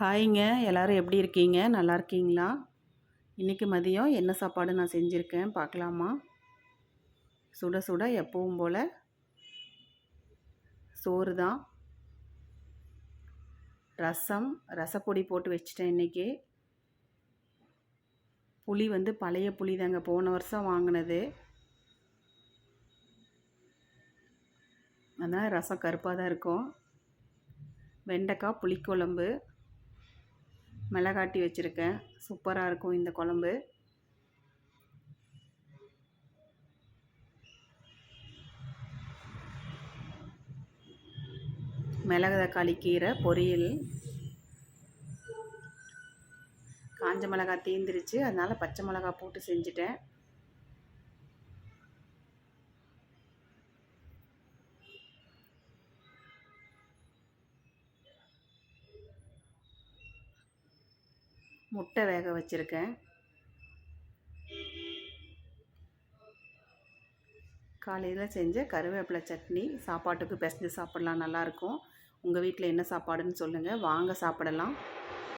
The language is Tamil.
ஹாய்ங்க. எல்லாரும் எப்படி இருக்கீங்க? நல்லா இருக்கீங்களா? இன்றைக்கி மதியம் என்ன சாப்பாடு நான் செஞ்சுருக்கேன் பார்க்கலாமா? சுட சுட எப்பவும் போல் சோறு தான் ரசம் ரசப்பொடி போட்டு வச்சிட்டேன் இன்றைக்கி புளி வந்து பழைய புளி தாங்க. போன வருஷம் வாங்கினது. அதான் ரசம் கருப்பாக தான் இருக்கும். வெண்டைக்காய் புளிக்குழம்பு. மிளகாட்டி வச்சுருக்கேன். சூப்பராக இருக்கும் இந்த குழம்பு. மிளகு தக்காளி கீரை பொரியல். காஞ்ச மிளகாய் தீந்துருச்சு அதனால் பச்சை மிளகா போட்டு செஞ்சுட்டேன். முட்டை வேக வச்சுருக்கேன். காலையில் செஞ்ச கருவேப்பிலை சட்னி சாப்பாட்டுக்கு பிசைஞ்சு சாப்பிட்லாம் நல்லாயிருக்கும் உங்கள் வீட்டில் என்ன சாப்பாடுன்னு சொல்லுங்கள் வாங்க சாப்பிடலாம்.